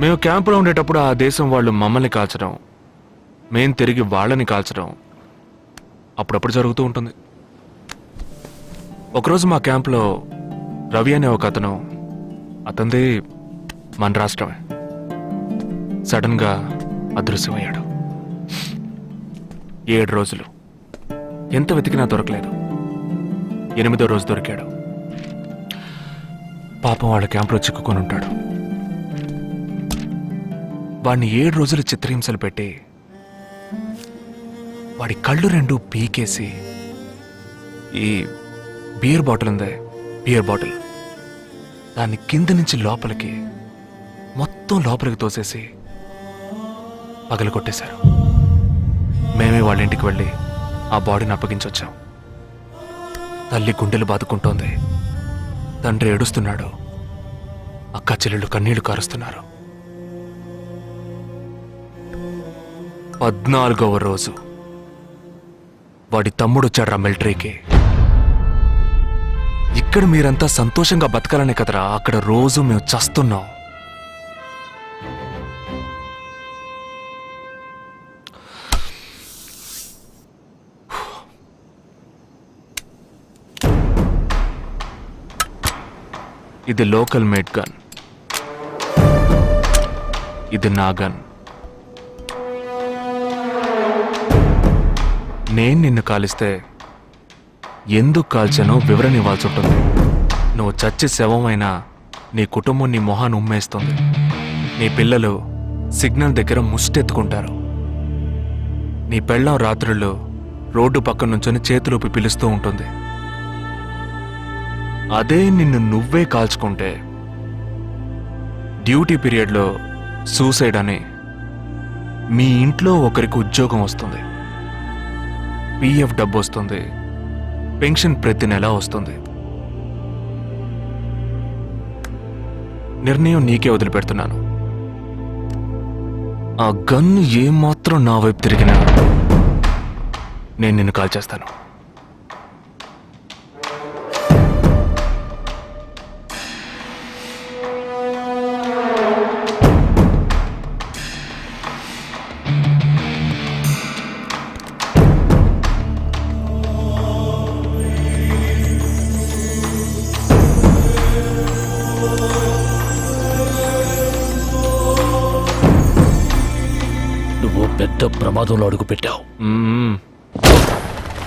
మేము క్యాంపులో ఉండేటప్పుడు ఆ దేశం వాళ్ళు మమ్మల్ని కాల్చడం మేం తిరిగి వాళ్ళని కాల్చడం అప్పుడప్పుడు జరుగుతూ ఉంటుంది. ఒకరోజు మా క్యాంప్లో రవి అనే ఒక అతను అతంది మన రాష్ట్రమే. సడన్గా అదృశ్యమయ్యాడు. ఏడు రోజులు. ఎంత వెతికినా దొరకలేదు. ఎనిమిదో రోజు దొరికాడు. పాపం వాళ్ళ క్యాంపులో చిక్కుకొని ఉంటాడు. వాడిని ఏడు రోజులు చిత్రహింసలు పెట్టి వాడి కళ్ళు రెండు పీకేసి ఈ బియర్ బాటిల్ ఉందే బియర్ బాటిల్. దాన్ని కింద నుంచి లోపలికి మొత్తం లోపలికి తోసేసి పగలు కొట్టేశారు. మేమే వాళ్ళ ఇంటికి వెళ్ళి ఆ బాడీని అప్పగించొచ్చాం తల్లి గుండెలు బాదుకుంటోంది. తండ్రి ఏడుస్తున్నాడు. అక్క చెల్లెళ్ళు కన్నీళ్ళు కారుస్తున్నారు. పద్నాలుగవ రోజు. వాడి తమ్ముడు వచ్చాడ్రా మిలిటరీకి. ఇక్కడ మీరంతా సంతోషంగా బతకాలనే కదరా అక్కడ రోజు మేము చస్తున్నాం. ఇది లోకల్ మేడ్ గన్. ఇది నా గన్. నేను నిన్ను కాలిస్తే ఎందుకు కాల్చానో వివరణ ఇవ్వాల్సి ఉంటుంది నువ్వు చచ్చి శవమైనా నీ కుటుంబం నీ మొహాన్ని ఉమ్మేస్తుంది. నీ పిల్లలు సిగ్నల్ దగ్గర ముష్టెత్తుకుంటారు. నీ పెళ్ళం రాత్రుళ్ళు రోడ్డు పక్కన నుంచొని చేతులూపి పిలుస్తూ ఉంటుంది. అదే నిన్ను నువ్వే కాల్చుకుంటే డ్యూటీ పీరియడ్లో సూసైడ్ అని మీ ఇంట్లో ఒకరికి ఉద్యోగం వస్తుంది. పిఎఫ్ డబ్బు వస్తుంది. పెన్షన్ ప్రతి నెల వస్తుంది. నిర్ణయం నీకే వదిలిపెడుతున్నాను. ఆ గన్ను ఏమాత్రం నా వైపు తిరిగినా నేను నిన్ను కాల్ చేస్తాను నువ్వు పెద్ద ప్రమాదంలో అడుగుపెట్టావు.